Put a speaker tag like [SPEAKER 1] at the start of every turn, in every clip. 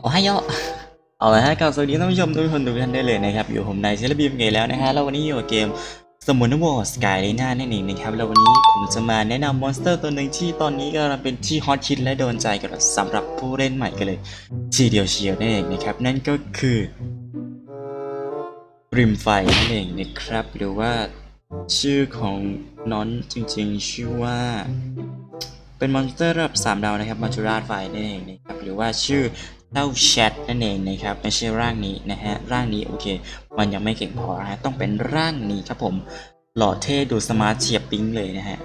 [SPEAKER 1] โอ้ให้ยอเอาละฮะกับสวัสดีท่านผู้ชมทุกคนทุกท่านได้เลยนะครับ อยู่ผมนายเซเลบีมเกแล้วนะฮะแล้ววันนี้อยู่กับเกมสมุนวอร์สกายเลน่านั่นเองนะครับแล้ววันนี้ผมจะมาแนะนำมอนสเตอร์ตัวหนึ่งที่ตอนนี้กำลังเป็นที่ฮอตฮิตและโดนใจกับสำหรับผู้เล่นใหม่กันเลย ทีเดียวเชียวนั่นเองนะครับ นั่นก็คือริมไฟนั่นเองนะครับ หรือว่าชื่อของน้อนจริงๆ ชื่อว่า เป็นมอนสเตอร์ระดับ 3 ดาวนะครับมาจูราดไฟนั่นเองนะครับหรือว่าชื่อเต้าแชทนั่นเองนะครับไม่ใช่ร่างนี้นะฮะร่างนี้โอเค มันยังไม่เก่งพอนะฮะต้องเป็นร่างนี้ครับผมหล่อเท่ดูสมาร์ทเฉียบปิ๊งเลยนะฮะ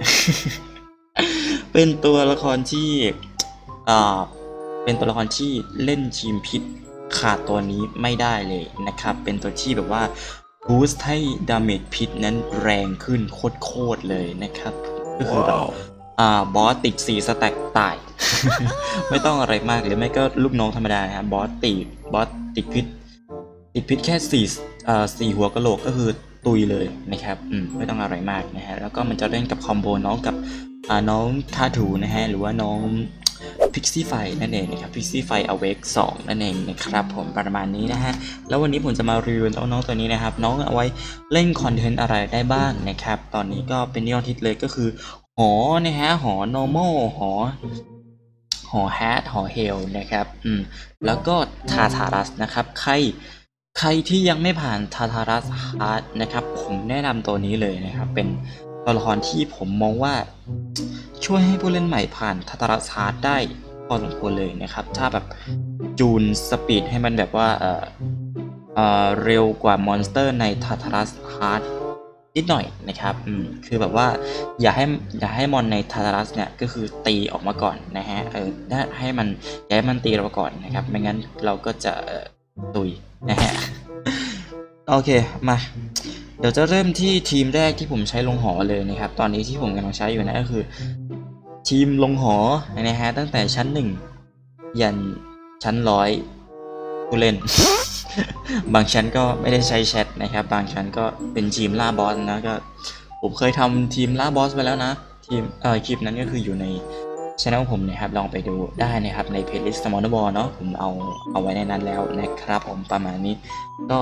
[SPEAKER 1] เป็นตัวละครที่อ่าเป็นตัวละครที่เล่นทีมพิษขาดตัวนี้ไม่ได้เลยนะครับ เป็นตัวที่แบบว่าบูสต์ให้ดาเมจพิษนั้นแรงขึ้นโคตรๆเลยนะครับก็คือแบบ อ่าบอสติดสี่สแต็กตาย ไม่ต้องอะไรมากหรือไม่ก็ลูกน้องธรรมดานะครับบอสติดบอสติดพิษ ติดพิษแค่สี่อ่าสี่หัวกะโหลกก็คือตุยเลยนะครับอืมไม่ต้องอะไรมากนะฮะแล้วก็มันจะเล่นกับคอมโบน้องกับอ่าน้องทาถูนะฮะหรือว่าน้องพิกซี่ไฟนั่นเองนะครับพิกซี่ไฟอเวกสองนั่นเองนะครับผมประมาณนี้นะฮะ แล้ววันนี้ผมจะมารีวิวน้องๆตัวนี้นะครับ น้องเอาไว้เล่นคอนเทนต์อะไรได้บ้างนะครับ ตอนนี้ก็เป็นยอดฮิตเลยก็คือ หอนะฮะ หอ normal หอ หอ hat หอ hell นะครับ อืม แล้วก็ทาทารัสนะครับ ใคร ใครที่ยังไม่ผ่านทาทารัสฮาร์ดนะครับ ผมแนะนำตัวนี้เลยนะครับ เป็นตัวละครที่ผมมองว่า ช่วยให้ผู้เล่นใหม่ผ่านทาทารัสฮาร์ดได้พอสมควรเลยนะครับ ถ้าแบบจูนสปีดให้มันแบบว่า เออเออเร็วกว่ามอนสเตอร์ในทาทารัสฮาร์ด นิดหน่อยนะครับอืมคือแบบว่าอย่าให้อย่าให้มอนในทารัสเนี่ยก็คือตีออกมาก่อนนะฮะเออถ้ให้มันอย่าให้มันตีเราก่อนนะครับไม่งั้นเราก็จะตุยนะฮะโอเคมาเดี๋ยวจะเริ่มที่ทีมแรกที่ผมใช้ลงหอเลยนะครับ ตอนนี้ที่ผมกำลังใช้อยู่นะก็คือ ทีมลงหอนะฮะตั้งแต่ชั้นหนึ่งยันชั้นร้อยผู้เล่น บางชั้นก็ไม่ได้ใช้แชทนะครับ บางชั้นก็เป็นทีมล่าบอสนะก็ผมเคยทำทีมล่าบอสไปแล้วนะ ทีมเอ่อคลิปนั้นก็คืออยู่ในช่องผมนะครับลองไปดูได้นะครับในเพจลิสต์สมอนบอลเนาะผมเอาเอาไว้ในนั้นแล้วนะครับผมประมาณนี้ก็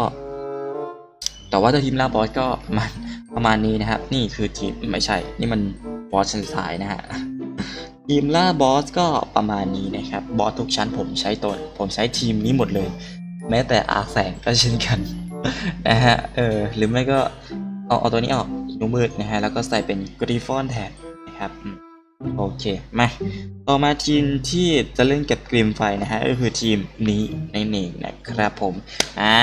[SPEAKER 1] แต่ว่าตัวทีมล่าบอสก็ประมาณประมาณนี้นะครับ นี่คือทีมไม่ใช่ นี่มันบอสชั้นสายนะฮะทีมล่าบอสก็ประมาณนี้นะครับบอสทุกชั้นผมใช้ตัวผมใช้ทีมนี้หมดเลย แม้แต่อาแสงก็เช่นกันนะฮะเออหรือไม่ก็เอาเอาตัวนี้ออกอีกนูมืดนะฮะแล้วก็ใส่เป็นกริฟอนแทนนะครับโอเคมาต่อมาทีมที่จะเล่นกับกริมไฟนะฮะก็คือทีมนี้ในเองนะครับผมอ่า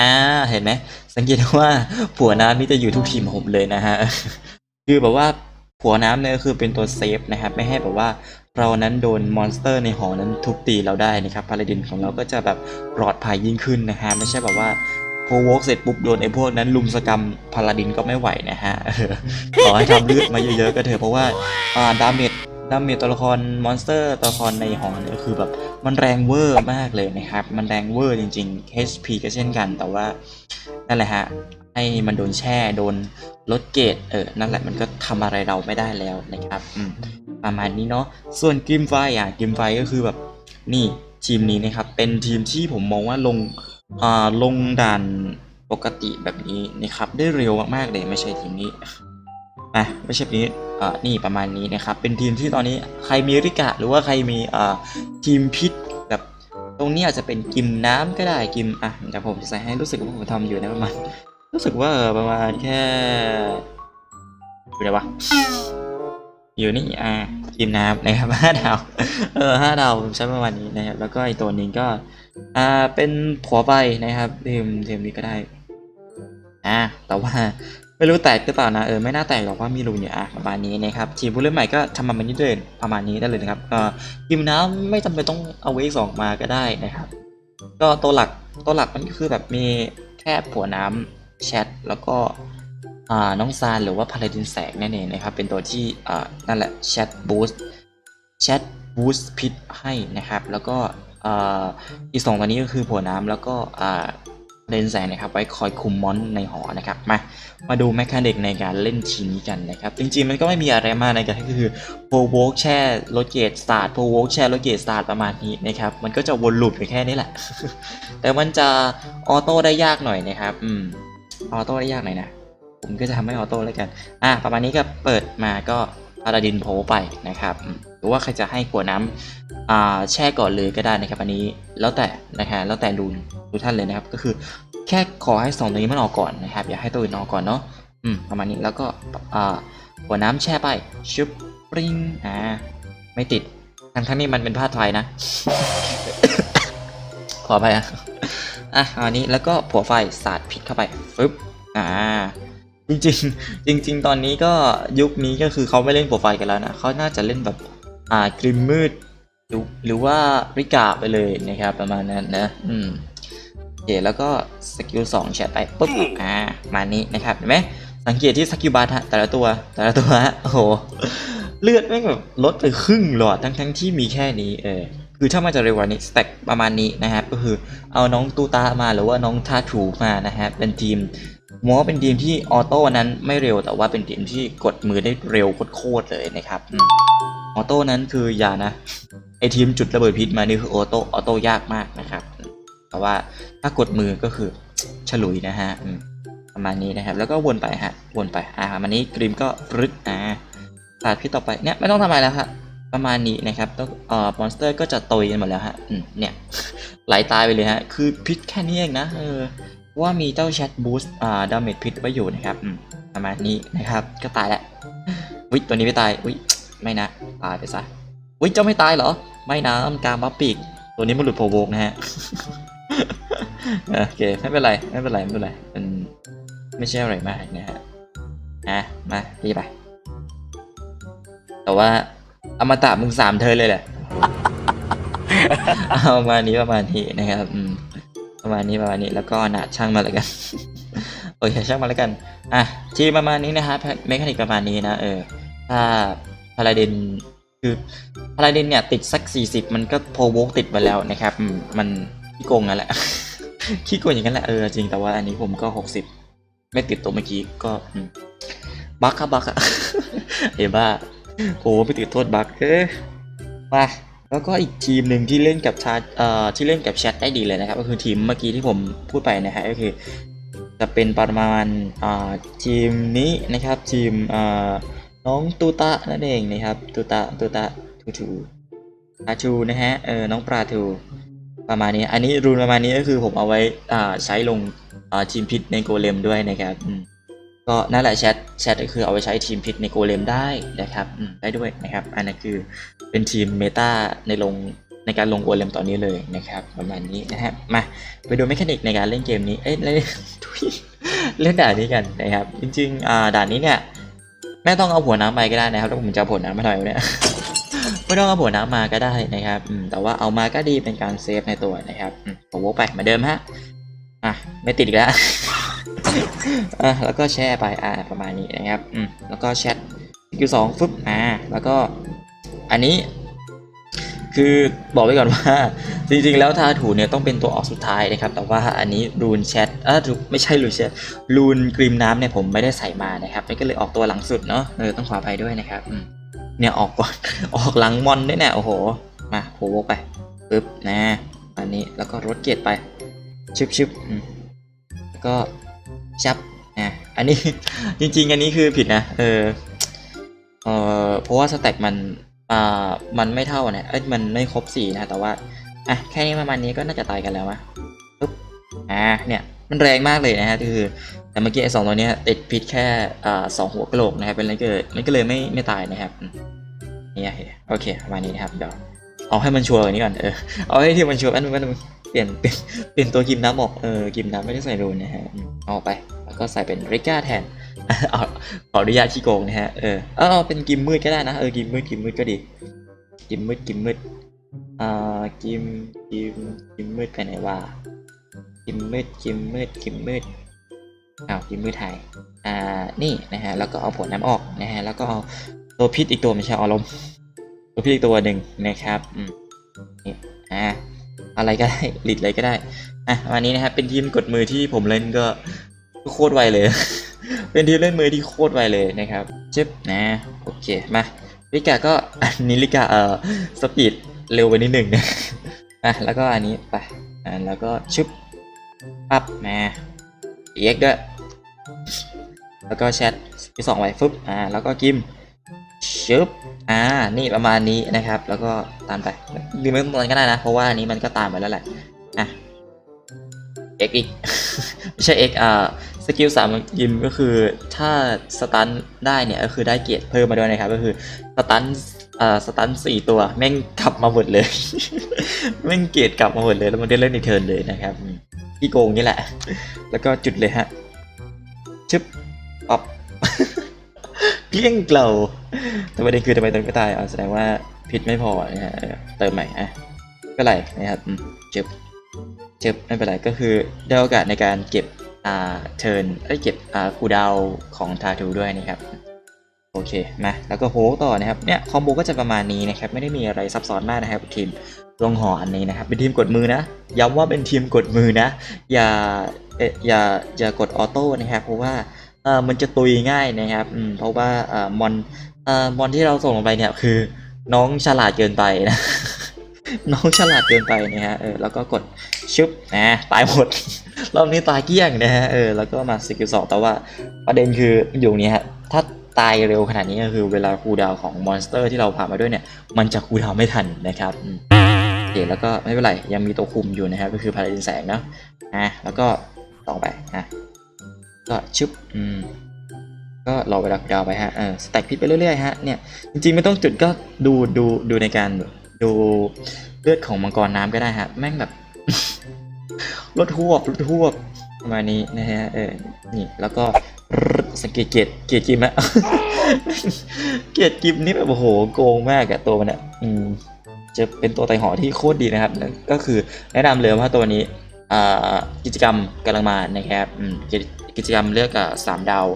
[SPEAKER 1] เห็นไหมสังเกตว่าผัวน้ำนี่จะอยู่ทุกทีมผมเลยนะฮะคือแบบว่าผัวน้ำเนี่ยคือเป็นตัวเซฟนะครับไม่ให้แบบว่า เรานั้นโดนมอนสเตอร์ในหอนั้นทุบตีเราได้นะครับพาราดินของเราก็จะแบบปลอดภัยยิ่งขึ้นนะฮะไม่ใช่แบบว่าพอวอล์กเสร็จปุ๊บโดนไอ้พวกนั้นลุมสกรรมพาราดินก็ไม่ไหวนะฮะเออขอให้ทำเลือดมาเยอะๆก็เถอะเพราะว่าอ่าดาเมจดาเมจตัวละครมอนสเตอร์ตัวละครในหอเนี่ยคือแบบมันแรงเวอร์มากเลยนะครับ มันแรงเวอร์จริงๆ HP ก็เช่นกันแต่ว่านั่นแหละฮะ ให้มันโดนแช่โดนลดเกรดเออนั่นแหละมันก็ทำอะไรเราไม่ได้แล้วนะครับอืมประมาณนี้เนาะส่วนกิมไฟอะกิมไฟก็คือแบบนี่ทีมนี้นะครับเป็นทีมที่ผมมองว่าลงอ่าลงด่านปกติแบบนี้นะครับได้เร็วมากๆเลยไม่ใช่ทีมนี้อะไม่ใช่ทีมนี้อ่านี่ประมาณนี้นะครับเป็นทีมที่ตอนนี้ใครมีริกะหรือว่าใครมีอ่าทีมพิษแบบตรงนี้อาจจะเป็นกิมน้ำก็ได้กิมอะเดี๋ยวผมจะใส่ให้รู้สึกว่าผมทำอยู่นะประมาณ รู้สึกว่าประมาณแค่อยู่ไหนวะอยู่นี่อ่าทีมน้ำนะครับห้าดาวเออห้าดาวผมใช้ประมาณนี้นะครับแล้วก็อีกตัวหนึงก็อ่าเป็นผัวไปนะครับทีมทีมนี้ก็ได้อ่าแต่ว่าไม่รู้แตกหรือเปล่านะเออไม่น่าแตกหรอกว่ามีรูอยู่อะประมาณนี้นะครับทีมผู้เล่นใหม่ก็ทำมาแบบนี้เลยประมาณนี้ได้เลยนะครับเออทีมน้ำไม่จำเป็นต้องเอาเวกสองมาก็ได้นะครับ ก็ตัวหลักตัวหลักมันก็คือแบบมีแค่ผัวน้ำ แชทแล้วก็น้องซานหรือว่าพาราดินแสงนั่นเองนะครับเป็นตัวที่นั่นแหละแชทบูสต์แชทบูสต์พิษให้นะครับแล้วก็อีกสองตัวนี้ก็คือผัวน้ำแล้วก็เลนแสงนะครับไว้คอยคุมมอนในหอนะครับมามาดูแมคคานิกในการเล่นทีนี้กันนะครับจริงๆมันก็ไม่มีอะไรมากนะครับก็คือโพโวกแช่รถเกตสตาร์ทโพโวกแช่รถเกตสตาร์ทประมาณนี้นะครับมันก็จะวนลูปอยู่แค่นี้แหละ แต่มันจะออโต้ได้ยากหน่อยนะครับอืม ออโต้ได้ยากหน่อยนะ ผมก็จะทำให้ออโต้แล้วกัน อะประมาณนี้ก็เปิดมาก็พาราดินโผล่ไปนะครับหรือว่าใครจะให้ขวดน้ำอ่าแช่ก่อนเลยก็ได้นะครับอันนี้แล้วแต่นะฮะแล้วแต่ดูดูท่านเลยนะครับ ก็คือแค่ขอให้สองตัวนี้มันออกก่อนนะครับ อย่าให้ตัวอื่นออกก่อนเนาะอืมประมาณนี้แล้วก็อ่าหัวน้ำแช่ไปชุบปริงอ่าไม่ติดทั้งทั้งนี้มันเป็นผ้าไทยนะ ขอไปอะอะอันนี้แล้วก็ผัวไฟสาดพิษเข้าไปฟึบอ่าจริงๆ จริง ๆ ตอนนี้ก็ยุคนี้ก็คือเขาไม่เล่นผัวไฟกันแล้วนะเขาน่าจะเล่นแบบอ่ากริมมืดหรือหรือว่าริกาไปเลยนะครับประมาณนั้นนะอืมโอเคแล้วก็สกิลสองแชทไปปุ๊บอ่ามานี้นะครับเห็นไหมสังเกตที่สกิลบาร์ฮะแต่ละตัวแต่ละตัวฮะโอ้โหเลือดแม่งแบบลดไปครึ่งหลอดทั้งทั้งที่มีแค่นี้เออ คือถ้ามันจะเร็วกว่านี้สแต็กประมาณนี้นะครับก็คือเอาน้องตูตามาหรือว่าน้องทาถูมานะฮะเป็นทีมมองว่าเป็นทีมที่ออโต้นั้นไม่เร็วแต่ว่าเป็นทีมที่กดมือได้เร็วโคตรเลยนะครับออโต้นั้นคืออย่านะไอทีมจุดระเบิดพิษมานี่คือออโต้ออโต้ยากมากนะครับแต่ว่าถ้ากดมือก็คือฉลุยนะฮะประมาณนี้นะครับ แล้วก็วนไปฮะวนไปอ่าประมาณนี้กริมก็รึกอ่าสาดพิษต่อไปเนี่ยไม่ต้องทำอะไรแล้วฮะ ประมาณนี้นะครับต้องเอ่อมอนสเตอร์ก็จะโตยกันหมดแล้วฮะอืมเนี่ยไหลาตายไปเลยฮะ คือพิษแค่นี้เองนะเออว่ามีเจ้าแชทบูสต์อ่าดาเมจพิษไว้อยู่นะครับอืมประมาณนี้นะครับก็ตายแล้ววิตัวนี้ไม่ตายวิไม่นะตายไปซะวิเจ้าไม่ตายเหรอ ไม่นะมันกลางบัฟปีก ตัวนี้มันหลุดโพโวกนะฮะโอเคไม่เป็นไรไม่เป็นไรไม่เป็นไรมันไม่ใช่อะไรมากนะฮะอะมาดีไปแต่ว่า อมตะมึงสามเธอเลยแหละ เอาประมาณนี้ประมาณนี้นะครับอืมประมาณนี้ประมาณนี้แล้วก็นะช่างมาแล้วกัน โอเคช่างมาแล้วกัน อะทีประมาณนี้นะฮะเมคานิกประมาณนี้นะเออถ้าพาราดินคือพาราดินเนี่ยติดสัก 40 มันก็โพวกติดไปแล้วนะครับมันขี้โกงนั่นแหละขี้โกงอย่างนั้นแหละเออจริงแต่ว่าอันนี้ผมก็ 60 ไม่ติดตัวเมื่อกี้ก็บักครับบักอะเอ้บ้า โอ้ไปติดโทษบักเอ้ยมาแล้วก็อีกทีมหนึ่งที่เล่นกับชาเอ่อที่เล่นกับแชทได้ดีเลยนะครับ ก็คือทีมเมื่อกี้ที่ผมพูดไปนะฮะก็คือ จะเป็นประมาณอ่าทีมนี้นะครับ ทีมอ่าน้องตูตะนั่นเองนะครับตูตะตูตะทูทูปลาทูนะฮะเออน้องปลาทูประมาณนี้อันนี้รูนประมาณนี้ก็คือผมเอาไว้อ่าใช้ลงอ่าทีมพิษในโกเลมด้วยนะครับอืม ก็นั่นแหละแชทแชทก็คือเอาไว้ใช้ทีมพิษในโกเลมได้นะครับได้ด้วยนะครับอันนั้นคือเป็นทีมเมตาในลงในการลงโกเลมตอนนี้เลยนะครับประมาณนี้นะฮะมาไปดูเมคานิกในการเล่นเกมนี้เอ้ยเล่นเล่นด่านนี้กันนะครับจริงๆอ่าด่านนี้เนี่ยไม่ต้องเอาหัวน้ำไปก็ได้นะครับแล้วผมจะเอาหัวน้ำมาหน่อยเนี่ยไม่ต้องเอาหัวน้ำมาก็ได้นะครับอืมแต่ว่าเอามาก็ดีเป็นการเซฟในตัวนะครับอืมผมวกไปเหมือนเดิมฮะอะไม่ติดอีกแล้ว อะแล้วก็แช่ไปอ่าประมาณนี้นะครับอืมแล้วก็แชทสกิลสองฟึบอ่าแล้วก็อันนี้ คือบอกไว้ก่อนว่า จริงๆ แล้วทาถูเนี่ยต้องเป็นตัวออกสุดท้ายนะครับ แต่ว่าอันนี้รูนแชทเออไม่ใช่รูนแชทรูนกรีมน้ำเนี่ยผมไม่ได้ใส่มานะครับมันก็เลยออกตัวหลังสุดเนาะเออต้องขออภัยด้วยนะครับเนี่ยออกก่อนออกหลังมอนด้วยเนี่ยโอ้โหมาโผล่ไปปึ๊บนะอันนี้แล้วก็รถเกียรไปชึบชึบแล้วก็ ชับนะอันนี้ จริง ๆ อันนี้คือผิดนะ เออเออเพราะว่าสแต็กมันอ่ามันไม่เท่านะเอ้ยมันไม่ครบสี่นะแต่ว่าอะแค่นี้ประมาณนี้ก็น่าจะตายกันแล้วมะปึ๊บอ่าเนี่ยมันแรงมากเลยนะฮะคือแต่เมื่อกี้ไอ้สองตัวนี้ติดพิษแค่อ่าสองหัวกระโหลกนะครับเป็นอะไรก็เลยมันก็เลยไม่ไม่ตายนะครับนี่โอเคประมาณนี้นะครับเดี๋ยว เอาให้มันชัวร์กว่านี้ก่อนเออเอาให้ที่มันชัวร์แป๊บนึงแป๊บนึงเปลี่ยนเปลี่ยนเปลี่ยนตัวกิมน้ำออกเออกิมน้ำไม่ได้ใส่รูนนะฮะเอาออกไป แล้วก็ใส่เป็นริก้าแทนเอาขออนุญาตขี้โกงนะฮะเออเอาเอเป็นกิมมืดก็ได้นะเออกิมมืดกิมมืดก็ดี กิมมืดกิมมืดอ่ากิมกิมกิมมืดไปไหนวะกิมมืดกิมมืดกิมมืดอ้าวกิมมืดหายอ่านี่นะฮะแล้วก็เอาผลน้ำออกนะฮะแล้วก็เอาตัวพิษอีกตัวไม่ใช่อาลม ตัวพิษอีกตัวหนึ่งนะครับอืมนี่อ่าอะไรก็ได้ลิดอะไรก็ได้อะวันนี้นะครับเป็นทีมกดมือที่ผมเล่นก็โคตรไวเลย เป็นทีมเล่นมือที่โคตรไวเลยนะครับชึบนะโอเคมาลิกาก็อันนี้ลิกาเอ่อสปีดเร็วไปนิดหนึ่งนะอะแล้วก็อันนี้ไปอะแล้วก็ชึบปั๊บมาเอ็กด้วยแล้วก็แชทที่สองไว้ฟึบอ่าแล้วก็กิม ชึบอ่า นี่ประมาณนี้นะครับ แล้วก็ตามไปหรือไม่ต้องตามก็ได้นะ เพราะว่าอันนี้มันก็ตามไปแล้วแหละ อะ x อีก ไม่ใช่ x อ่า สกิลสามของกิมก็คือถ้าสตันได้เนี่ย ก็คือได้เกียรติเพิ่มมาด้วยนะครับ ก็คือสตันอ่าสตันสี่ตัว แม่งกลับมาหมดเลย แม่งเกียรติกลับมาหมดเลย แล้วมันได้เล่นในเทิร์นเลยนะครับที่โกงนี่แหละ แล้วก็จุดเลยฮะ ชึบปับ เกลี้ยงเกลาแต่ประเด็นคือทำไมเติมไม่ตายอ่าแสดงว่าพิษไม่พอนะฮะเติมใหม่อะก็ไรนะครับเจ็บเจ็บไม่เป็นไรก็คือได้โอกาสในการเก็บอ่าเทิร์นเอ้เก็บอ่าคูดาวของทาทูด้วยนะครับโอเคมาแล้วก็โฮต่อนะครับเนี่ยคอมโบก็จะประมาณนี้นะครับไม่ได้มีอะไรซับซ้อนมากนะครับทีมลงหออันนี้นะครับเป็นทีมกดมือนะย้ำว่าเป็นทีมกดมือนะ อย่าเอ่ออย่าอย่ากดออโต้นะครับเพราะว่า ออมันจะตุยง่ายนะครับอืมเพราะว่าเอ่อมอนเอ่อมอนที่เราส่งลงไปเนี่ยคือ น้องฉลาดเกินไปนะ น้องฉลาดเกินไปนะฮะเออแล้วก็กดชึบนะตายหมดรอบนี้ตายเกลี้ยงนะฮะเออแล้วก็มาสกิลสองแต่ว่าประเด็นคืออยู่นี้ฮะถ้าตายเร็วขนาดนี้ก็คือเวลาคูดาวของมอนสเตอร์ที่เราผ่านมาด้วยเนี่ย มันจะคูดาวไม่ทันนะครับโอเคแล้วก็ไม่เป็นไร ยังมีตัวคุมอยู่นะครับ ก็คือพาราดินแสงเนาะอะแล้วก็ต่อไปอะ ก็ชึบอืมก็รอเวลาคูลดาวน์ไปฮะเออสแต็กพิษไปเรื่อยๆฮะเนี่ยจริงๆไม่ต้องจุดก็ดูดูดูในการดูเลือดของมังกรน้ำก็ได้ฮะแม่งแบบลดหวบลดหวบประมาณนี้นะฮะเออนี่แล้วก็สังเกตเกียรติเกียรติกิมอะเกียรติกิมนี่แบบโอ้โหโกงมากอะตัวมันอะอืมจะเป็นตัวไต่หอที่โคตรดีนะครับแล้วก็คือแนะนำเลยว่าตัวนี้อ่ากิจกรรมกำลังมานะครับอืม กิจกรรมเลือกกับสามดาว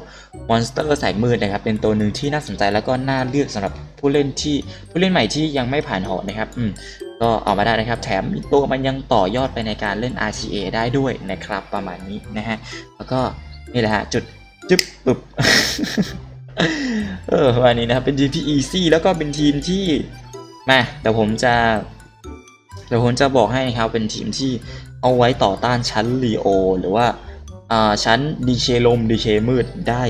[SPEAKER 1] มอนสเตอร์แสงมืดนะครับ เป็นตัวหนึ่งที่น่าสนใจแล้วก็น่าเลือกสำหรับผู้เล่นที่ผู้เล่นใหม่ที่ยังไม่ผ่านหอนะครับอืมก็เอามาได้นะครับ แถมตัวมันยังต่อยอดไปในการเล่น RTA ได้ด้วยนะครับ ประมาณนี้นะฮะแล้วก็นี่แหละฮะจุดจึ๊บปึบเออประมาณนี้นะครับเป็นทีมที่ easy แล้วก็เป็นทีมที่มาแต่ผมจะเดี๋ยวผมจะบอกให้นะครับเป็นทีมที่เอาไว้ต่อต้านชั้นลีโอ หรือว่า ชั้นดีเคลมดีเคมืดได้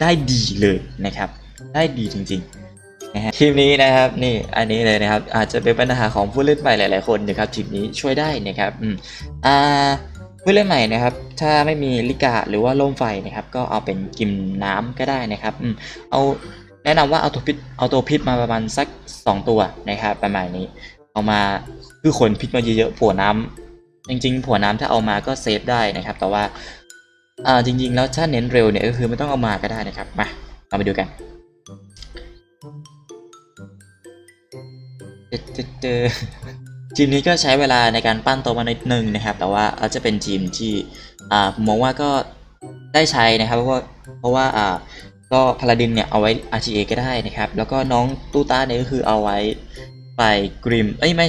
[SPEAKER 1] ได้ดีเลยนะครับ ได้ดีจริงๆนะฮะทีมนี้นะครับนี่อันนี้เลยนะครับ อาจจะเป็นปัญหาของผู้เล่นใหม่หลาย ๆคนนะครับทีมนี้ช่วยได้นะครับอืมอ่าผู้เล่นใหม่นะครับ ถ้าไม่มีลิกาหรือว่าล่มไฟนะครับ ก็เอาเป็นกิมน้ำก็ได้นะครับอืมเอาแนะนำว่าเอาตัวพิษเอาตัวพิษมาประมาณสัก 2 ตัวนะครับ ประมาณนี้ เอามาคือคนพิษมาเยอะๆผัวน้ำจริงๆผัวน้ำถ้าเอามาก็เซฟได้นะครับ แต่ว่า อ่าจริงๆแล้วถ้าเน้นเร็วเนี่ยก็คือไม่ต้องเอามาก็ได้นะครับมาเราไปดูกันเจอเจอทีมนี้ก็ใช้เวลาในการปั้นตัวมานิดนึงนะครับ แต่ว่าอาจจะเป็นทีมที่อ่าผมมองว่าก็ได้ใช้นะครับ เพราะว่าเพราะว่าอ่าก็พาราดินเนี่ยเอาไว้ RTA ก็ได้นะครับ แล้วก็น้องตูต้าเนี่ยก็คือเอาไว้ไปกริมเอ้ยไม่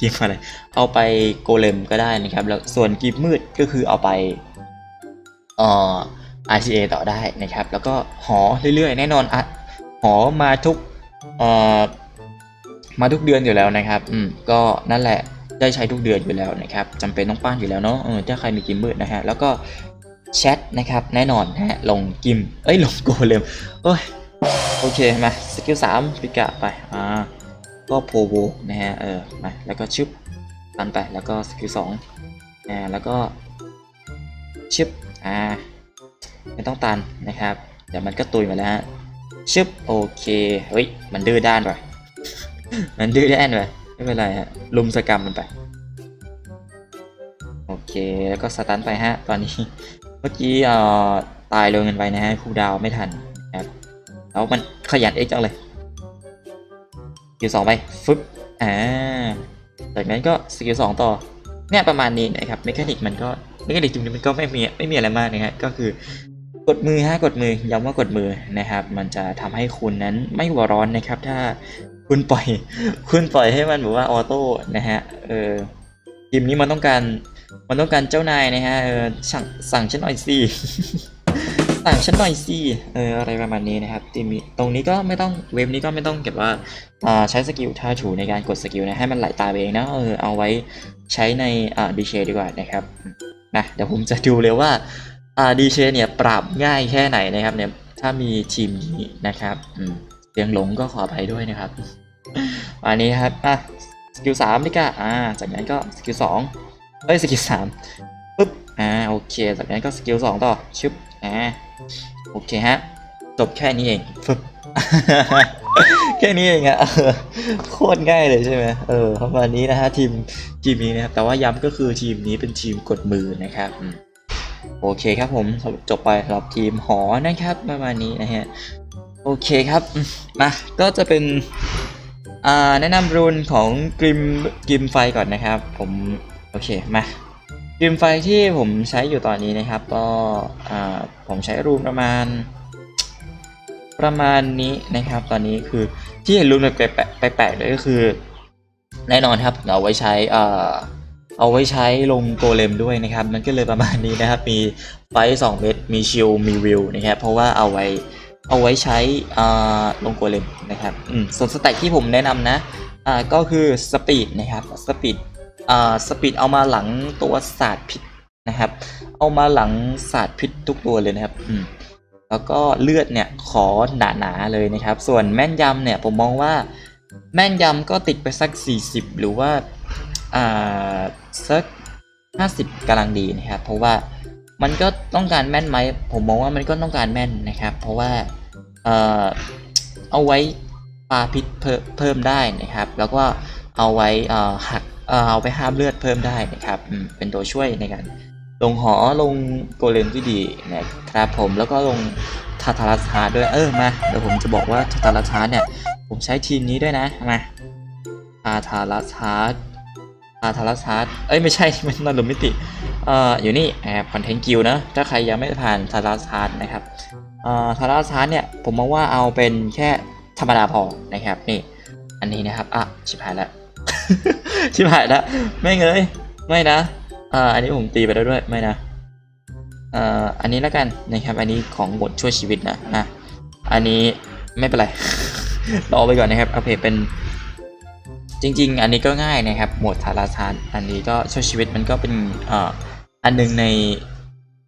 [SPEAKER 1] กริมอะไรเอาไปโกเลมก็ได้นะครับ แล้วส่วนกริมมืดก็คือเอาไป อ่อ RTA ต่อได้นะครับ แล้วก็หอเรื่อยๆ แน่นอนอะหอมาทุกเอ่อมาทุกเดือนอยู่แล้วนะครับ อืม ก็นั่นแหละได้ใช้ทุกเดือนอยู่แล้วนะครับจำเป็นต้องปั้นอยู่แล้วเนาะเออถ้าใครมีกิมมืดนะฮะ แล้วก็แชทนะครับแน่นอนนะฮะลงกิม เอ้ยลงโกเลมโอ้ยโอเคมาสกิลสามพิกะไปอ่าก็โพโวนะฮะเออมาแล้วก็ชึบตันไปแล้วก็สกิลสองอ่าแล้วก็ชึบ อ่าไม่ต้องตันนะครับ เดี๋ยวมันก็ตุยมาแล้วฮะชึบโอเคเฮ้ยมันดื้อด้านว่ะมันดื้อด้านไปไม่เป็นไรฮะลุมสกรรมมันไปโอเคแล้วก็สตันไปฮะตอนนี้เมื่อกี้เอ่อตายเร็วเงินไปนะฮะคูดาวไม่ทันครับแล้วมันขยันเอ็กจังเลยสกิลสองไปฟึบอ่าจากนั้นก็สกิลสองต่อเนี่ยประมาณนี้นะครับเมคานิกมันก็ เมคานิกตรงนี้มันก็ไม่มีไม่มีอะไรมากนะฮะก็คือกดมือฮะกดมือย้ำว่ากดมือนะครับ มันจะทำให้คุณนั้นไม่หัวร้อนนะครับ ถ้าคุณปล่อย คุณปล่อยให้มันแบบว่าออโต้นะฮะเออทีมนี้มันต้องการมันต้องการเจ้านายนะฮะเออสั่งสั่งฉันหน่อยสิสั่งฉันหน่อยสิเอออะไรประมาณนี้นะครับทีมีตรงนี้ก็ไม่ต้องเว็บนี้ก็ไม่ต้องเก็บว่าอ่าใช้สกิลท่าถูในการกดสกิลนะให้มันไหลตามเองนะเออเอาไว้ใช้ในอ่าดีเชดีกว่านะครับ นะเดี๋ยวผมจะดูเลยว่าอ่าดีเชเนี่ยปรับง่ายแค่ไหนนะครับเนี่ยถ้ามีทีมนี้นะครับอืมเสียงหลงก็ขออภัยด้วยนะครับ อันนี้ครับอะสกิลสามนี่ก็อ่าจากนั้นก็สกิลสองเอ้ยสกิลสามปึ๊บอ่าโอเค จากนั้นก็สกิลสองต่อชึบอ่าโอเคฮะจบแค่นี้เองฟึบ แค่นี้เองอะโคตรง่ายเลยใช่ไหมเออประมาณนี้นะฮะทีมทีมนี้นะครับแต่ว่าย้ำก็คือทีมนี้เป็นทีมกดมือนะครับโอเคครับผมจบไปสำหรับทีมหอนะครับประมาณนี้นะฮะโอเคครับมาก็จะเป็นอ่าแนะนำรูนของกริมกริมไฟก่อนนะครับ ผมโอเคมากริมไฟที่ผมใช้อยู่ตอนนี้นะครับ ก็อ่าผมใช้รูนประมาณ ประมาณนี้นะครับ ตอนนี้คือที่เห็นรูนแปลกๆแปลกๆเลยก็คือ แน่นอนครับเอาไว้ใช้อ่าเอาไว้ใช้ลงโกเลมด้วยนะครับ มันก็เลยประมาณนี้นะครับ มีไฟสองเม็ดมีชิลมีวิวนะครับ เพราะว่าเอาไว้เอาไว้ใช้ลงโกเลมนะครับส่วนสแต็กที่ผมแนะนำนะก็คือสปีดนะครับสปีดสปีดเอามาหลังตัวศาสตร์พิษนะครับ เอามาหลังศาสตร์พิษทุกตัวเลยนะครับอืม แล้วก็เลือดเนี่ยขอหนาๆเลยนะครับ ส่วนแม่นยำเนี่ยผมมองว่าแม่นยำก็ติดไปสัก 40 หรือว่าอ่าสัก 50กำลังดีนะครับ เพราะว่ามันก็ต้องการแม่นไหมผมมองว่ามันก็ต้องการแม่นนะครับ เพราะว่าเอ่อเอาไว้ปาพิษเพิ่มได้นะครับ แล้วก็เอาไว้เอ่อหักเอ่อเอาไปห้ามเลือดเพิ่มได้นะครับอืมเป็นตัวช่วยในการ ลงหอลงโกเลมที่ดีนะครับผมแล้วก็ลงทาทารัสฮาด้วยเออมาเดี๋ยวผมจะบอกว่าทาทารัสฮาเนี่ยผมใช้ทีมนี้ด้วยนะมาทาทารัสฮาทาทารัสฮาเอ้ยไม่ใช่มันนันลุมิติเอ่ออยู่นี่แอบคอนเทนต์กิลนะถ้าใครยังไม่ผ่านทาราซานะครับเอ่อทาราซาเนี่ยผมมองว่าเอาเป็นแค่ธรรมดาพอนะครับนี่อันนี้นะครับอะชิบหายแล้ว ชิบหายแล้วไม่เงยไม่นะ อ่าอันนี้ผมตีไปแล้วด้วยไม่นะเอ่ออันนี้แล้วกันนะครับ อันนี้ของบทช่วยชีวิตนะอะอันนี้ไม่เป็นไรรอไปก่อนนะครับเอาเพจเป็นจริง ๆ อันนี้ก็ง่ายนะครับ หมวดทาราซาน อันนี้ก็ช่วยชีวิตมันก็เป็นเอ่ออันหนึงใน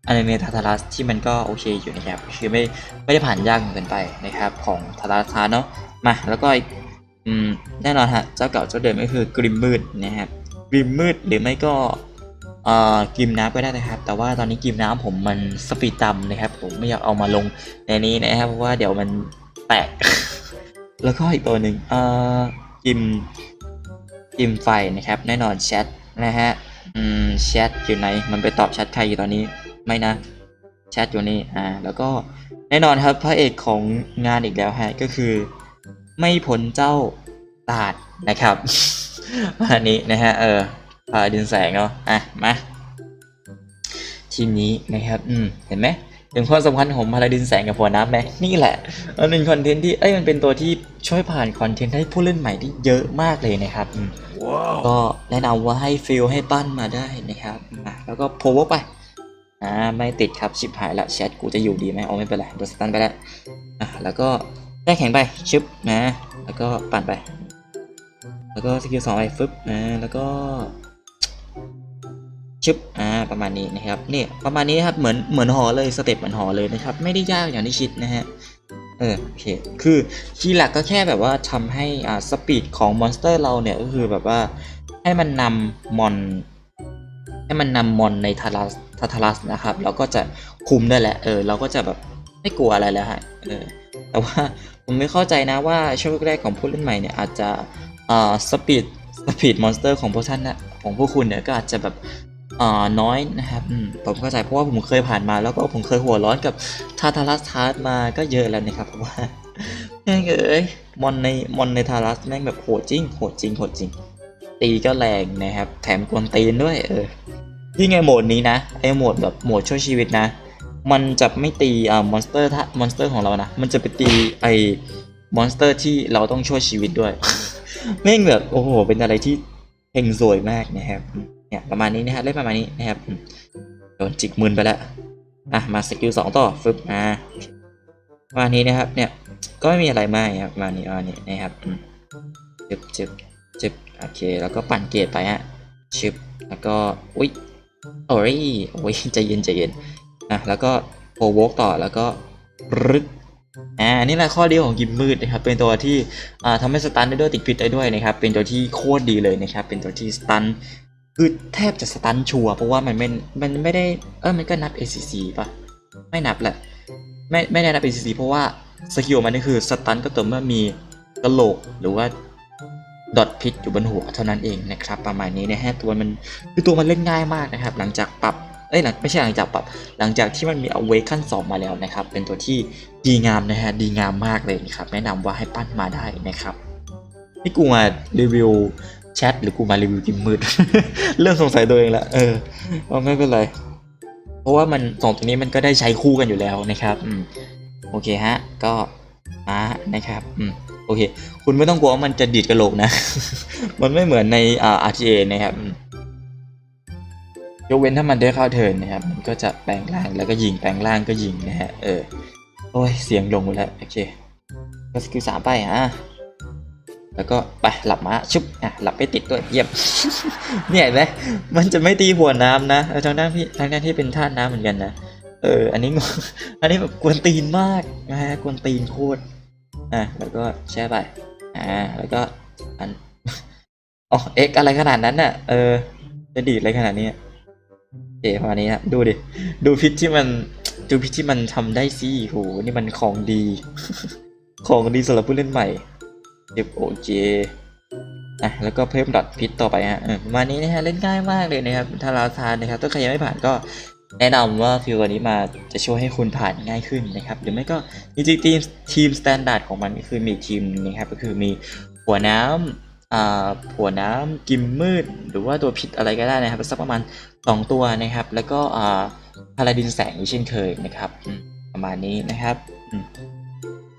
[SPEAKER 1] อันหนึงในทาทารัสที่มันก็โอเคอยู่นะครับคือไม่ไม่ได้ผ่านยากเกินไปนะครับ ของทาราซานเนาะมาแล้วก็อีกอืมแน่นอนฮะเจ้าเก่าเจ้าเดิมก็คือกริมมืดนะครับกริมมืดหรือไม่ก็ กิมน้ำก็ได้นะครับ แต่ว่าตอนนี้กิมน้ำผมมันสปีดต่ำนะครับ ผมไม่อยากเอามาลงในนี้นะครับ เพราะว่าเดี๋ยวมันแตก แล้วก็อีกตัวหนึ่งเอ่อกิมพิมไฟนะครับ แน่นอนแชทนะฮะ อืมแชทอยู่ไหน มันไปตอบแชทใครอยู่ตอนนี้ ไม่นะ แชทอยู่นี่ อ่า แล้วก็แน่นอนครับพระเอกของงานอีกแล้วฮะ ก็คือ ไม่พ้นเจ้าตาดนะครับอันนี้นะฮะ เออ พาดินแสงเนาะอะมาทีมนี้นะครับอืมเห็นไหมถึงความสำคัญของพาราดินแสงกับหัวน้ำไหมนี่แหละมันเป็นคอนเทนต์ที่เอ้ยมันเป็นตัวที่ช่วยผ่านคอนเทนต์ให้ผู้เล่นใหม่ได้เยอะมากเลยนะครับอืมก็แนะนำว่าให้ฟิลให้ปั้นมาได้นะครับอะแล้วก็โพสไปอ่าไม่ติดครับชิบหายละแชทกูจะอยู่ดีไหมเอาไม่เป็นไรโดนสตันไปแล้วอะแล้วก็แต้แข็งไปชึบนะแล้วก็ปั่นไป แล้วก็สกิลสองไปฟึบนะแล้วก็ ชึบอ่าประมาณนี้นะครับเนี่ยประมาณนี้ครับเหมือนเหมือนหอเลยสเต็ปเหมือนหอเลยนะครับไม่ได้ยากอย่างที่คิดนะฮะเออโอเคคือคีย์หลักก็แค่แบบว่าทำให้อ่าสปีดของมอนสเตอร์เราเนี่ยก็คือแบบว่าให้มันนำมอนให้มันนำมอนในทารัสทาทารัสนะครับเราก็จะคุมได้แหละเออเราก็จะแบบไม่กลัวอะไรแล้วฮะเออแต่ว่าผมไม่เข้าใจนะว่าช่วงแรกของผู้เล่นใหม่เนี่ยอาจจะอ่าสปีดสปีดมอนสเตอร์ของพวกท่านนะของพวกคุณเนี่ยก็อาจจะแบบ น้อยนะครับผมเข้าใจเพราะว่าผมเคยผ่านมาแล้วก็ผมเคยหัวร้อนกับทาทารัสทาร์มาก็เยอะแล้วนะครับเพราะว่าแม่งเอ้ยมอนในมอนในทารัสแม่งแบบโหดจริงโหดจริงโหดจริง ตีก็แรงนะครับ แถมกวนตีนด้วยเออที่ไงโหมดนี้นะไอโหมดแบบโหมดช่วยชีวิตนะ มันจะไม่ตีอ่ามอนสเตอร์ถ้ามอนสเตอร์ของเรานะ มันจะไปตีไอมอนสเตอร์ที่เราต้องช่วยชีวิตด้วยแม่งแบบโอ้โหเป็นอะไรที่เฮงสวยมากนะครับ เนี่ยประมาณนี้นะฮะเล่นประมาณนี้นะครับโดนจิกมืนไปแล้วอะมาสกิลสองต่อฟึบอ่าประมาณนี้นะครับเนี่ยก็ไม่มีอะไรมากครับประมาณนี้อ่านี่นะครับจึบจึบจึบโอเคแล้วก็ปั่นเกรดไปฮะชึบแล้วก็อุ้ยโอ้ยโอ้ยใจเย็นใจเย็นอะแล้วก็โพวกต่อแล้วก็รึดอ่านี่แหละข้อดีของกิมมืดนะครับ เป็นตัวที่อ่าทำให้สตันได้ด้วยติดพิษได้ด้วยนะครับ เป็นตัวที่โคตรดีเลยนะครับ เป็นตัวที่สตัน คือแทบจะสตันชัวเพราะว่ามันไม่มันไม่ได้เออมันก็นับ ACC ป่ะไม่นับแหละ ไม่ไม่ได้นับ ACC เพราะว่าสกิลมันนี่คือสตันก็ต่อเมื่อมีกระโหลกหรือว่าดอทพิษอยู่บนหัวเท่านั้นเองนะครับ ประมาณนี้นะฮะตัวมันคือตัวมันเล่นง่ายมากนะครับ หลังจากปรับเอ้ยหลังไม่ใช่หลังจากปรับ หลังจากที่มันมี a w a k ขั้น2 มาแล้วนะครับ เป็นตัวที่ดีงามนะฮะดีงามมากเลยนะครับ แนะนำว่าให้ปั้นมาได้นะครับนี่กูมารีวิว แชทหรือกูมารีวิวกิมมืด เริ่มสงสัยตัวเองละเออเอาไม่เป็นไร เพราะว่ามันสองตัวนี้มันก็ได้ใช้คู่กันอยู่แล้วนะครับอืมโอเคฮะ ก็มานะครับอืมโอเค คุณไม่ต้องกลัวว่ามันจะดีดกระโหลกนะ มันไม่เหมือนในอ่า RTA นะครับยกเว้นถ้ามันได้เข้าเทินนะครับ มันก็จะแปลงร่างแล้วก็ยิงแปลงร่างก็ยิงนะฮะ เออ โอ้ย เสียงลงหมดแล้ว โอเค ก็สกิลสามไปอะ แล้วก็ไปหลับมาชุบอะหลับไปติดด้วยเยี่ยมเนี่ยไหมมันจะไม่ตีหัวน้ำนะทางด้านที่ทางด้านที่เป็นท่าน้ำเหมือนกันนะเอออันนี้อันนี้แบบกวนตีนมากนะฮะกวนตีนโคตรอะแล้วก็แช่ไปอ่าแล้วก็อันอ๋อเอ็กอะไรขนาดนั้นน่ะเออจะดีดอะไรขนาดนี้เอ๋ประมาณนี้นะดูดิดูพิษที่มันดูพิษที่มันทำได้สิโหนี่มันของดี ของดีสำหรับผู้เล่นใหม่ เก็บโอเคอะแล้วก็เพิ่มดอทพิษต่อไปฮะประมาณนี้นะฮะเล่นง่ายมากเลยนะครับถ้าเราทานนะครับถ้าใครยังไม่ผ่านก็แนะนำว่าฟิวตัวนี้มาจะช่วยให้คุณผ่านง่ายขึ้นนะครับหรือไม่ก็จริงๆทีมทีมสแตนดาร์ดของมันก็คือมีทีมนะครับก็คือมีหัวน้ำอ่าหัวน้ำกิมมืด หรือว่าตัวพิษอะไรก็ได้นะครับสักประมาณสองตัวนะครับ แล้วก็อ่าพาราดินแสงอีกเช่นเคยนะครับประมาณนี้นะครับ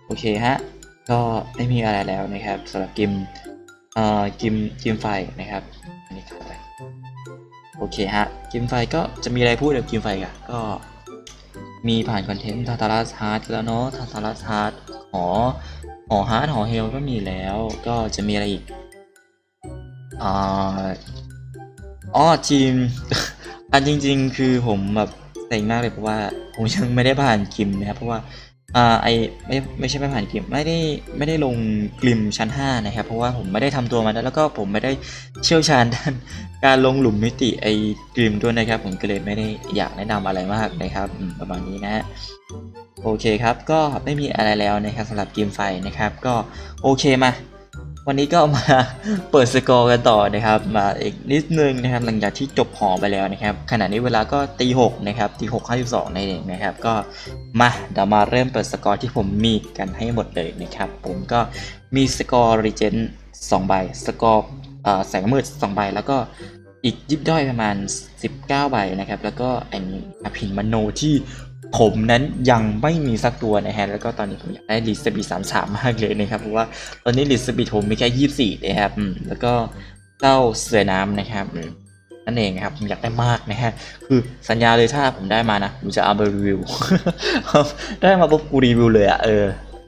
[SPEAKER 1] โอเคฮะ ก็ไม่มีอะไรแล้วนะครับสำหรับกิมเอ่อกิมกิมไฟนะครับอันนี้ครับโอเคฮะกิมไฟก็จะมีอะไรพูดเกี่ยวกับกิมไฟกันก็มีผ่านคอนเทนต์ทาตารัสฮาร์ดแล้วเนาะทาตารัสฮาร์ดหอหอฮาร์ดหอเฮลก็มีแล้ว ก็จะมีอะไรอีกอ่าอ๋อทีมอันจริง ๆ คือผมแบบเซ็งมากเลยเพราะว่าผมยังไม่ได้ผ่านกิมนะครับเพราะว่า อ่าไอไม่ไม่ใช่ไม่ผ่านกิมไม่ได้ไม่ได้ลงกลิมชั้น 5 นะครับ เพราะว่าผมไม่ได้ทำตัวมาแล้วก็ผมไม่ได้เชี่ยวชาญด้านการลงหลุมมิติไอกลิมด้วยนะครับ ผมก็เลยไม่ได้อยากแนะนำอะไรมากนะครับประมาณนี้นะฮะโอเคครับ ก็ไม่มีอะไรแล้วนะครับสำหรับเกมไฟนะครับ ก็โอเคมา วันนี้ก็มาเปิดสกอร์กันต่อนะครับ มาอีกนิดนึงนะครับ หลังจากที่จบหอไปแล้วนะครับ ขณะนี้เวลาก็ตีหกนะครับตีหกห้าสิบสองนั่นเองนะครับ ก็มาเดี๋ยวมาเริ่มเปิดสกอร์ที่ผมมีกันให้หมดเลยนะครับ ผมก็มีสกอร์รีเจนสองใบ สกอร์เอ่อแสงมืดสองใบแล้วก็อีกยิบย่อยประมาณ 19 ใบนะครับ แล้วก็อันนี้อภินมโนที่ ผมนั้นยังไม่มีสักตัวนะฮะ แล้วก็ตอนนี้ผมอยากได้ลิสบีสามสามมากเลยนะครับ เพราะว่าตอนนี้ลิสบิทผมมีแค่ยี่สี่นะครับแล้วก็เจ้าเสือน้ำนะครับนั่นเองครับผมอยากได้มากนะฮะ คือสัญญาเลยถ้าผมได้มานะ ผมจะเอาไปรีวิว ได้มาปุ๊บกูรีวิวเลยอะเออ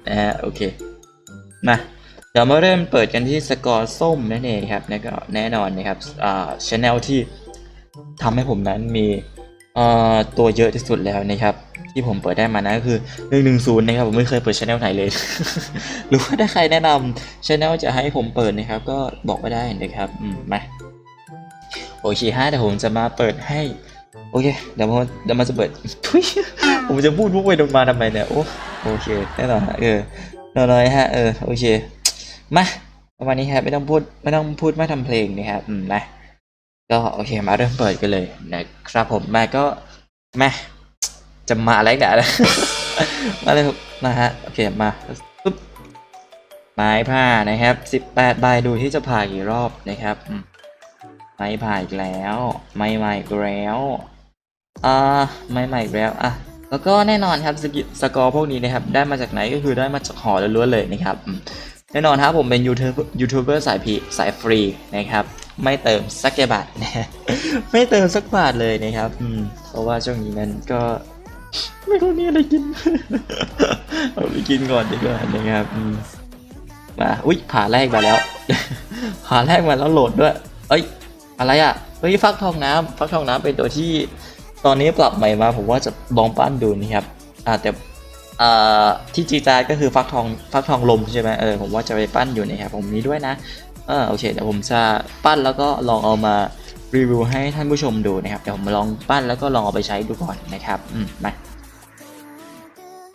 [SPEAKER 1] นะฮะ โอเค มาเดี๋ยวมาเริ่มเปิดกันที่สกอร์ส้มนั่นเองครับแล้วก็แน่นอนนะครับ อ่าชแนลที่ทำให้ผมนั้นมี ตัวเยอะที่สุดแล้วนะครับ ที่ผมเปิดได้มานะก็คือ 110 นะครับ ผมไม่เคยเปิดช anel ไหนเลย หรือว่าถ้าใครแนะนำช anel จะให้ผมเปิดนะครับ ก็บอกมาได้นะครับอืมาโอเคฮะเดี๋ยวผมจะมาเปิดให้ โอเค เดี๋ยวผมเดี๋ยวมาจะเปิดทุยผมจะพูดวุ้ไปลงมาทำไมเนี่ยโอ้โอเคแน่นอนฮะเออน้อยฮะเออโอเคมาประมาณนี้ครับไม่ต้องพูดไม่ต้องพูดไม่ทำเพลงนะครับอืมนะ ก็โอเคมาเริ่มเปิดกันเลยนะครับผมมาก็แมาจะมาอะไรกันนะมาเลยครับมาฮะโอเคมาปุ๊บไม้ผ้านะครับสิบแปดใบดูที่จะผ่ากี่รอบนะครับไม้ผ่าอีกแล้ว ไม้ใหม่อีกแล้วอ่าไม้ใหม่อีกแล้วอะแล้วก็แน่นอนครับสกิสกอร์พวกนี้นะครับได้มาจากไหนก็คือได้มาจากหอล้วนเลยนะครับแน่นอนครับผมเป็นยูทูบยูทูบเบอร์สายพีสายฟรีนะครับ ไม่เติมสักแกบาทนะไม่เติมสักบาทเลยนะครับอืมเพราะว่าช่วงนี้นั้นก็ไม่รู้มีอะไรกินเอาไปกินก่อนดีกว่านะครับมาอุ้ยผ่าแรกมาแล้วผ่าแรกมาแล้วโหลดด้วย เอ้ย อะไรอะเฮ้ยฟักทองน้ำฟักทองน้ำเป็นตัวที่ตอนนี้ปรับใหม่มาผมว่าจะลองปั้นดูนะครับอ่าแต่อ่าที่จีจาก็คือฟักทองฟักทองลมใช่ไหมเออผมว่าจะไปปั้นอยู่นะครับผมมีด้วยนะ ออโอเคเดี๋ยวผมจะปั้นแล้วก็ลองเอามารีวิวให้ท่านผู้ชมดูนะครับเดี๋ยวผมลองปั้นแล้วก็ลองเอาไปใช้ดูก่อนนะครับอืมมา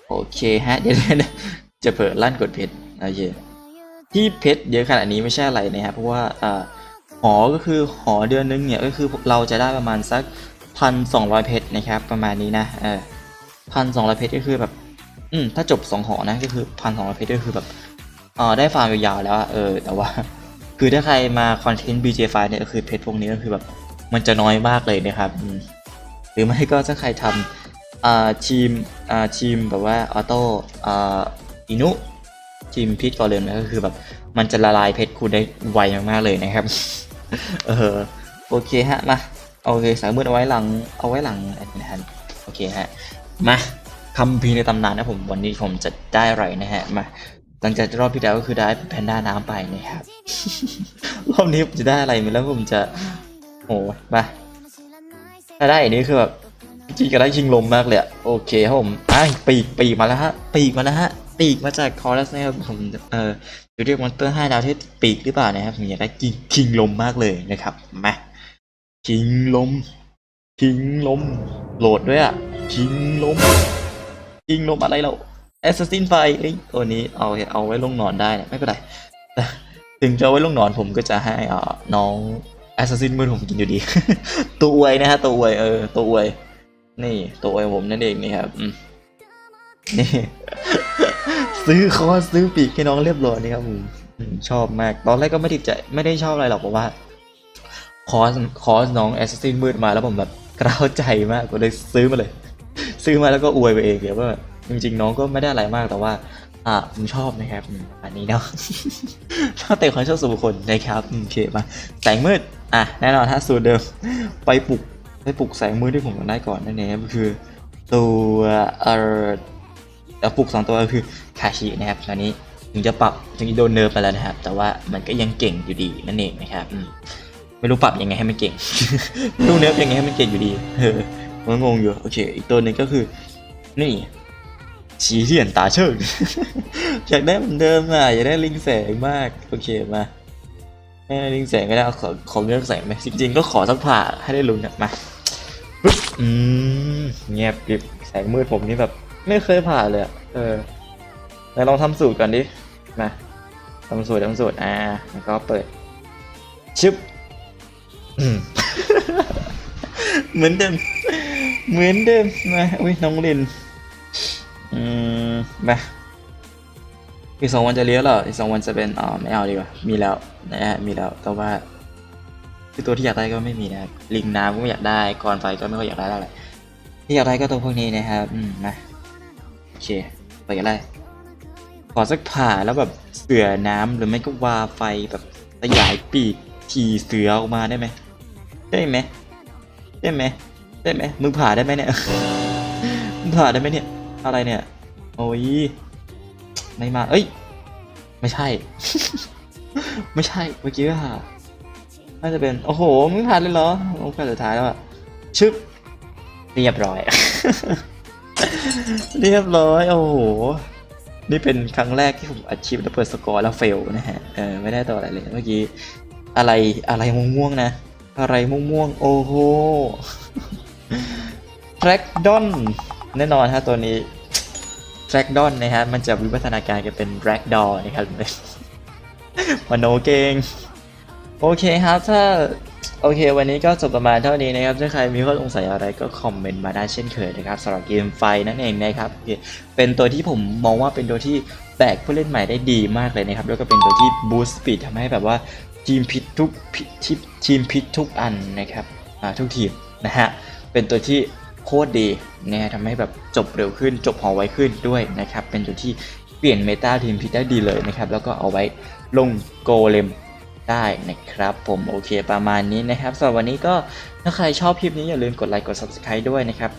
[SPEAKER 1] โอเคฮะเดี๋ยวจะเผลอลั่นกดเพชรโอเคที่เพชรเยอะขนาดนี้ไม่ใช่อะไรนะครับเพราะว่าอ่าหอก็คือหอเดือนนึงเนี่ยก็คือเราจะได้ประมาณสักพันสองร้อยเพชรนะครับ ประมาณนี้นะเออพันสองร้อยเพชรก็คือแบบอืมถ้าจบสองหอนะก็คือพันสองร้อยเพชรก็คือแบบเออได้ฟาร์มยาวๆแล้วเออแต่ว่า คือถ้าใครมาคอนเทนต์ BJ5 เนี่ยก็คือเพชรพวกนี้ก็คือแบบมันจะน้อยมากเลยนะครับ หรือไม่ก็ถ้าใครทำอ่าทีมอ่าทีมแบบว่าออโต้อ่าอินุทีมพิษกอเลมเนี่ยก็คือแบบมันจะละลายเพชรคุณได้ไวมากๆเลยนะครับ เออโอเคฮะมาโอเคสายมืดเอาไว้หลังเอาไว้หลังนะฮะโอเคฮะมาคำพีในตำนานนะผมวันนี้ผมจะได้อะไรนะฮะมา หลังจากรอบที่แล้วก็คือได้แพนด้าน้ำไปนะครับ รอบนี้ผมจะได้อะไรไหมแล้วผมจะโอ้มาถ้าได้อันนี้คือแบบจริงๆก็ได้ชิงลมมากเลยโอเคครับผมอะปีกปีกมาแล้วฮะปีกมาแล้วฮะปีกมาจากคอรัสนะครับผมเออจะเรียกมอนสเตอร์ห้าดาวที่ปีกหรือเปล่านะครับผมอยากได้คิงคิงลมมากเลยนะครับมาคิงลมคิงลมโหลดด้วยอะคิงลมคิงลมอะไรเรา แอสซัสซินไฟเอ้ยตัวนี้เอาเอาไว้ลงนอนได้นะไม่เป็นไรถึงจะไว้ลงนอนผมก็จะให้อ่าน้องแอสซัสซินมือผมกินอยู่ดี ตัวอวยนะฮะตัวอวยเออตัวอวยนี่ตัวอวยผมนั่นเองนี่ครับนี่ซื้อคอสซื้อปีกให้น้องเรียบร้อยนี่ครับผมชอบมากตอนแรกก็ไม่ติดใจไม่ได้ชอบอะไรหรอกเพราะว่า คอสคอสน้องแอสซิสตินมืดมาแล้วผมแบบกล้าวใจมากก็เลยซื้อมาเลย ซื้อมาแล้วก็อวยไปเองเดี๋ยวว่า จริงๆน้องก็ไม่ได้อะไรมากแต่ว่า อ่าผมชอบนะครับอันนี้เนาะชอบเตะความชอบส่วนบุคคลนะครับโอเคมาแสงมืดอะแน่นอนถ้าสูตรเดิมไปปลุกไปปลุกแสงมืดที่ผมได้ก่อนนั่นเองก็คือตัวเอ่อแล้วปลุกสองตัวก็คือคาชินะครับตอนนี้ถึงจะปรับถึงจะโดนเนิร์ฟไปแล้วนะครับ แต่ว่ามันก็ยังเก่งอยู่ดีนั่นเองนะครับไม่รู้ปรับยังไงให้มันเก่งไม่รู้เนิร์ฟยังไงให้มันเก่งอยู่ดีเออมก็งงอยู่โอเค อีกตัวหนึ่งก็คือนี่ ฉีเทียนตาเชิง อยากได้เหมือนเดิมอะอยากได้ลิงแสงมากโอเคมาไม่ได้ลิงแสงก็ได้ขอขอเลือกแสงไหมจริง ๆ ก็ขอสักผ่าให้ได้ลุ้นะมาปึ๊บอืมเงียบกริบแสงมืดผมนี่แบบ ไม่เคยผ่าเลยอะเออไหนลองทำสูตรก่อนดิมาทำสูตรทำสูตรอ่าแล้วก็เปิดชึบเหมือนเดิม เหมือนเดิมมาอุ้ยน้องลิน อืมมาอีกสองวันจะเลี้ยงเหรออีกสองวันจะเป็นอ๋อไม่เอาดีกว่า มีแล้วนะฮะมีแล้วแต่ว่าคือตัวที่อยากได้ก็ไม่มีนะครับลิงน้ำก็ไม่อยากได้กรไฟก็ไม่ค่อยอยากได้แล้วแหละที่อยากได้ก็ตัวพวกนี้นะครับอืมมาโอเคไปกันเลยขอสักผ่าแล้วแบบเสือน้ำหรือไม่ก็วาไฟแบบสยายปีกขี่เสือออกมาได้ไหมได้ไหมได้ไหมได้ไหมมึงผ่าได้ไหมเนี่ยมึงผ่าได้ไหมเนี่ย อะไรเนี่ย โอ้ย ไม่มา เอ้ย ไม่ใช่ ไม่ใช่ เมื่อกี้ก็ผ่าน่าจะเป็น โอ้โห มึงผ่านเลยเหรอโอกาสสุดท้ายแล้วอะชึบ เรียบร้อย เรียบร้อย โอ้โห นี่เป็นครั้งแรกที่ผมอัดคลิปแล้วเปิดสกอร์แล้วเฟลนะฮะ เออ ไม่ได้ต่ออะไรเลย เมื่อกี้ อะไรอะไรม่วงๆนะ อะไรม่วงๆ โอ้โหแทร็กดอน แน่นอนฮะตัวนี้แทร็กดอนนะฮะมันจะวิวัฒนาการกันเป็นแร็กดอนะครับมโนเก่งโอเคครับถ้าโอเค วันนี้ก็จบประมาณเท่านี้นะครับ ถ้าใครมีข้อสงสัยอะไรก็คอมเมนต์มาได้เช่นเคยนะครับสำหรับเกมไฟนั่นเองนะครับ เป็นตัวที่ผมมองว่าเป็นตัวที่แบกผู้เล่นใหม่ได้ดีมากเลยนะครับ แล้วก็เป็นตัวที่บูสต์สปีดทำให้แบบว่าทีมพิษทุกทีมทีมพิษทุกอันนะครับทุกทีมนะฮะ เป็นตัวที่ โคตรดีนะทำให้แบบจบเร็วขึ้น จบหอไวขึ้นด้วยนะครับ เป็นจุดที่เปลี่ยนเมตาทีมพิทได้ดีเลยนะครับ แล้วก็เอาไว้ลงโกเลมได้นะครับผมโอเคประมาณนี้นะครับสำหรับวันนี้ก็ถ้าใครชอบคลิปนี้อย่าลืมกดไลค์กด subscribe ด้วยนะครับ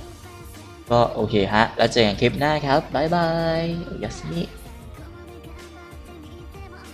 [SPEAKER 1] ก็โอเคฮะ แล้วเจอกันคลิปหน้าครับ บ๊ายบาย ยัสมิ